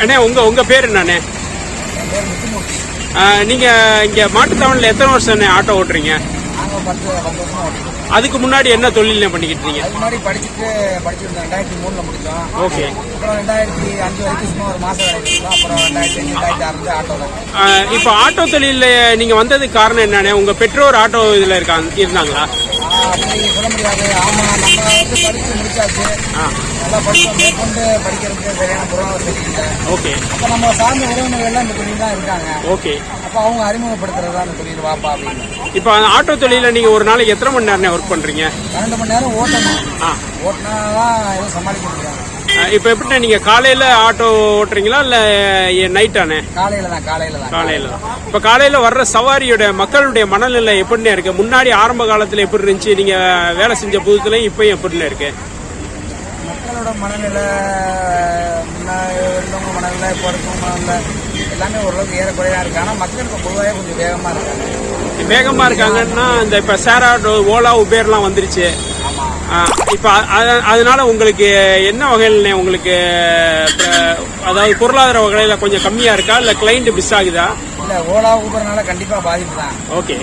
அண்ணே உங்க உங்க பேர் என்னண்ணே? நீங்க இங்க மாட்டுத்தாவணில எத்தனை வருஷம் ஆட்டோ ஓட்டுறீங்க? அதுக்கு முன்னாடி என்ன தொழில் பண்ணிக்கிட்டு அதுக்கு முன்னாடி படிச்சுட்டு படிச்சிருந்தோம் ரெண்டாயிரத்தி மூணில் முடித்தோம் ஓகே. அப்புறம் ரெண்டாயிரத்தி அஞ்சு வரைக்கும் சும்மா ஒரு வேலை செஞ்சோம் அப்புறம் ரெண்டாயிரத்தி அஞ்சு ரெண்டாயிரத்தி ஆறு இப்போ ஆட்டோ தொழில நீங்க வந்ததுக்கு காரணம் என்னண்ணே? உங்க பெற்றோர் ஆட்டோ இதுல இருக்காங்க இருந்தாங்களா? அப்படி சொல்ல முடியாது. ஆமாம் நம்ம வந்து படித்து முடிச்சாச்சு. நல்லா படித்தோம் மேற்கொண்டு படிக்கிறதுக்கு சரியான பொருளாதார சரியில்லை ஓகே. அப்போ நம்ம சார்ந்த உறவினர்கள் எல்லாம் இந்த தொழில் தான் இருக்காங்க. ஓக்கு அப்போ அவங்க அறிமுகப்படுத்துறது இந்த தொழில். வாப்பா அப்படின்னு. இப்போ ஆட்டோ தொழில நீங்க ஒரு நாளைக்கு எத்தனை மணி நேரம் ஒர்க் பண்றீங்க? பன்னெண்டு மணி நேரம் ஓட்டணும். ஓட்டினா தான் எதுவும் சமாளிக்க முடியாது. இப்போ எப்படிண்ணே நீங்க காலையில ஆட்டோ ஓட்டுறீங்களா இல்ல நைட்டானே காலையில் தான் காலையில் தான். காலையில தான். இப்ப காலையில வர்ற சவாரியோட மக்களுடைய மனநிலை எப்படிண்ணே இருக்கு? முன்னாடி ஆரம்ப காலத்துல எப்படி இருந்துச்சு? நீங்க வேலை செஞ்ச புதுத்துலயும் இப்பயும் எப்படிண்ணே இருக்கு? மக்களோட மனநிலை இருந்தவங்க மனநிலை இப்போ இருக்கவங்க மனநிலை எல்லாமே ஓரளவுக்கு ஏறக்குறையா இருக்கு. ஆனால் மக்கள் இப்போ பொதுவாகவே கொஞ்சம் வேகமாக இருக்காங்க. வேகமா இருக்காங்கன்னா இந்த இப்ப சேர் ஆட்டோ ஓலா உபேர்லாம் வந்துருச்சு. இப்ப அதனால உங்களுக்கு என்ன வகையில்ண்ணே உங்களுக்கு அதாவது பொருளாதார வகையில கொஞ்சம் கம்மியா இருக்கா? இல்ல கிளைண்ட் மிஸ் ஆகுதா? இல்லை ஓலா ஊபர்னால கண்டிப்பாக பாதிப்பு தான் ஓகே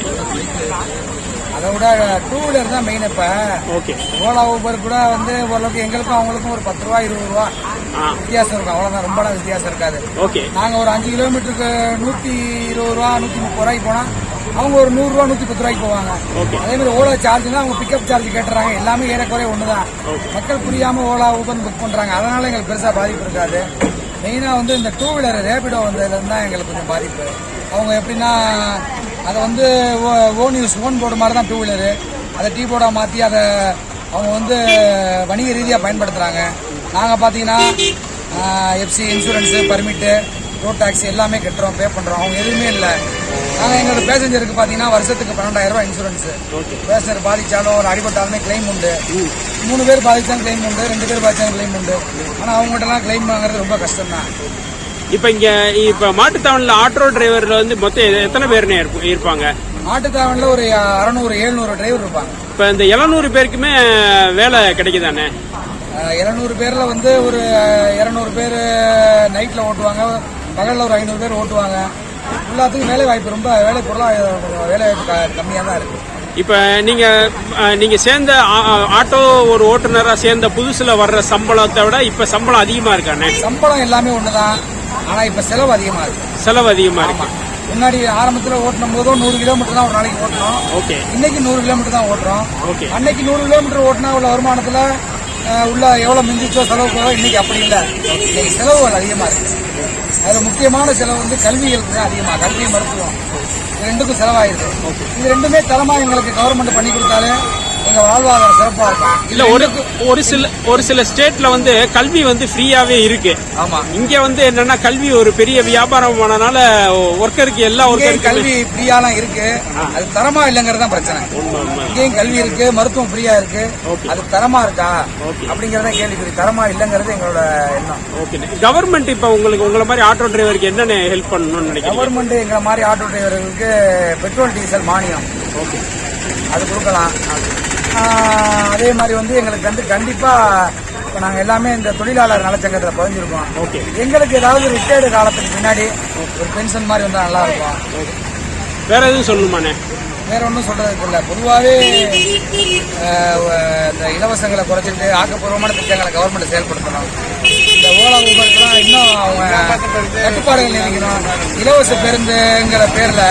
அதை விட டூ வீலர் தான் மெயின் இப்போ. ஓகே ஓலா ஊபர் கூட வந்து ஓரளவுக்கு எங்களுக்கும் அவங்களுக்கும் ஒரு பத்து ரூபா இருபது ரூபா வித்தியாசம் இருக்கும். அவ்வளோதான் ரொம்ப வித்தியாசம் இருக்காது. ஓகே நாங்கள் ஒரு அஞ்சு கிலோமீட்டருக்கு நூற்றி இருபது ரூபா நூற்றி முப்பது ரூபாய்க்கு போனால் அவங்க ஒரு நூறுரூவா நூற்றி பத்து ரூபாய்க்கு போவாங்க. அதே மாதிரி ஓலா சார்ஜ்னா அவங்க பிக்கப் சார்ஜ் கேட்டுறாங்க. எல்லாமே ஏறக்குறைய ஒன்று தான் மக்கள் புரியாமல் ஓலா ஊபர் புக் பண்ணுறாங்க அதனால எங்களுக்கு பெருசாக பாதிப்பு இருக்காது. மெயினாக வந்து இந்த டூ வீலர் ரேபிடோ வந்ததுலேருந்து தான் எங்களுக்கு கொஞ்சம் பாதிப்பு. அவங்க எப்படின்னா அதை வந்து ஓன் யூஸ் ஓன் போர்டு மாதிரி தான் டூ வீலரு அதை டீ போர்டாக மாற்றி அதை அவங்க வந்து வணிக ரீதியாக பயன்படுத்துகிறாங்க நாங்கள் பார்த்தீங்கன்னா FC insurance permit road tax எல்லாமே கட்டுறோம் பே பண்ணுறோம் அவங்க எதுவுமே இல்லை. நாங்கள் எங்களோட பேசஞ்சருக்கு பார்த்தீங்கன்னா வருஷத்துக்கு பன்னெண்டாயிரம் ரூபாய் இன்சூரன்ஸு பேசஞ்சர் பாதிச்சாலும் ஒரு அடிபட்டாலுமே கிளைம் உண்டு. மூணு பேர் பாதிச்சாலும் கிளைம் உண்டு ரெண்டு பேர் பாதிச்சாலும் கிளைம் உண்டு. ஆனால் அவங்ககிட்டலாம் கிளைம் வாங்குறது ரொம்ப கஷ்டம் தான் இப்ப இங்க இப்ப மாட்டுத்தாவணில ஆட்டோ டிரைவர்ல வந்து மொத்தம் எத்தனை பேர்னே இருப்ப- இருப்பாங்க? மாட்டுத்தாவணில் ஒரு அறநூறு எழுநூறு டிரைவர் இருப்பாங்க. இப்ப இந்த 700 பேருக்குமே வேலை கிடைக்குதானே? இரநூறு பேரில் வந்து ஒரு இரநூறு பேர் நைட்டில் ஓட்டுவாங்க. பகலில் ஒரு ஐநூறு பேர் ஓட்டுவாங்க. எல்லாத்துக்கும் வேலை வாய்ப்பு ரொம்ப வேலை பொருளாக வேலை வாய்ப்பு கம்மியாக தான் இருக்குது இப்ப நீங்க அஹ், நீங்க சேர்ந்த ஆட்டோ ஒரு ஓட்டுநரா சேர்ந்த புதுசுல வர்ற சம்பளத்தை விட இப்ப சம்பளம் அதிகமா இருக்கானே சம்பளம் எல்லாமே ஒன்று தான் ஆனால் இப்போ செலவு அதிகமாக இருக்குது செலவு அதிகமா இருக்கு. முன்னாடி ஆரம்பத்தில் ஓட்டும் போதும் நூறு கிலோமீட்டர் தான் ஒரு நாளைக்கு ஓட்டணும் ஓகே. இன்னைக்கு நூறு கிலோமீட்டர் தான் ஓட்டுறோம். ஓகே. அன்னைக்கு நூறு கிலோமீட்டர் ஓட்டினா உள்ள வருமானத்தில் உள்ள எவ்வளோ மிஞ்சிச்சோ செலவு போதோ இன்னைக்கு அப்படி இல்லை. இன்னைக்கு செலவுகள் அதிகமாக இருக்கு. அது முக்கியமான செலவு வந்து கல்விகளுக்கு தான் அதிகமாக கல்வி மருத்துவம். இது ரெண்டுக்கும் செலவாயிருக்கு. இது ரெண்டுமே தரமாக எங்களுக்கு கவர்மெண்ட் பண்ணி கொடுத்தாலே எங்கள் வாழ்வாதாரம் சிறப்பாக இருக்கும். இல்ல ஒரு ஒரு சில ஒரு சில ஸ்டேட்ல வந்து கல்வி வந்து ஃப்ரீயாவே இருக்கு. ஆமாம் இங்க வந்து என்னன்னா கல்வி ஒரு பெரிய வியாபாரம் ஆனனால ஒர்க்கருக்கு எல்லா இங்கேயும் ஒர்க்கருக்கும் கல்வி ஃப்ரீயாலாம் இருக்கு. அது தரமா இல்லைங்கிறது தான் பிரச்சனை. இங்கேயும் கல்வி இருக்கு மருத்துவம் ஃப்ரீயா இருக்கு. அது தரமா இருக்கா? அப்படிங்கறத கேள்விக்குறி. தரமா இல்லைங்கிறது எங்களோட எண்ணம். ஓகே. கவர்மெண்ட் இப்ப உங்களுக்கு உங்களை மாதிரி ஆட்டோ டிரைவருக்கு என்னென்ன ஹெல்ப் பண்ணணும்னு நினைக்கிறீங்க? கவர்மெண்ட் எங்களை மாதிரி ஆட்டோ டிரைவர்களுக்கு பெட்ரோல் டீசல் மானியம். ஓகே. அது கொடுக்கலாம். அதே மாதிரி வந்து எங்களுக்கு வந்து கண்டிப்பா இப்போ நாங்கள் எல்லாமே இந்த தொழிலாளர் நலச்சங்கத்தில் பதிஞ்சிருக்கோம். ஓகே. எங்களுக்கு ஏதாவது ரிட்டையர்டு காலத்துக்கு பின்னாடி ஒரு பென்ஷன் மாதிரி வந்தால் நல்லா இருக்கும். வேற எதுவும் சொல்லணுமாண்ணே? வேற ஒன்றும் சொல்றதுக்கு இல்லை. பொதுவாகவே இந்த இலவசங்களை குறைச்சிட்டு ஆக்கப்பூர்வமான திட்டங்களை கவர்மெண்ட் செயல்படுத்தணும். இந்த ஓலா ஊபருக்குலாம் இன்னும் அவங்க கட்டுப்பாடுகள் நினைக்கணும் இலவச பேருந்துங்கிற பேரில்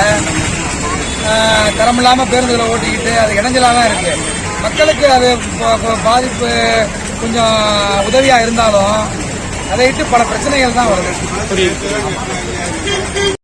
தரமில்லாமல் பேருந்துகளை ஓட்டிக்கிட்டு அது இடைஞ்சலாக தான் இருக்கு. மக்களுக்கு அது பாதிப்பு கொஞ்சம் உதவியாக இருந்தாலும் அதை விட்டு பல பிரச்சனைகள் தான் வருது.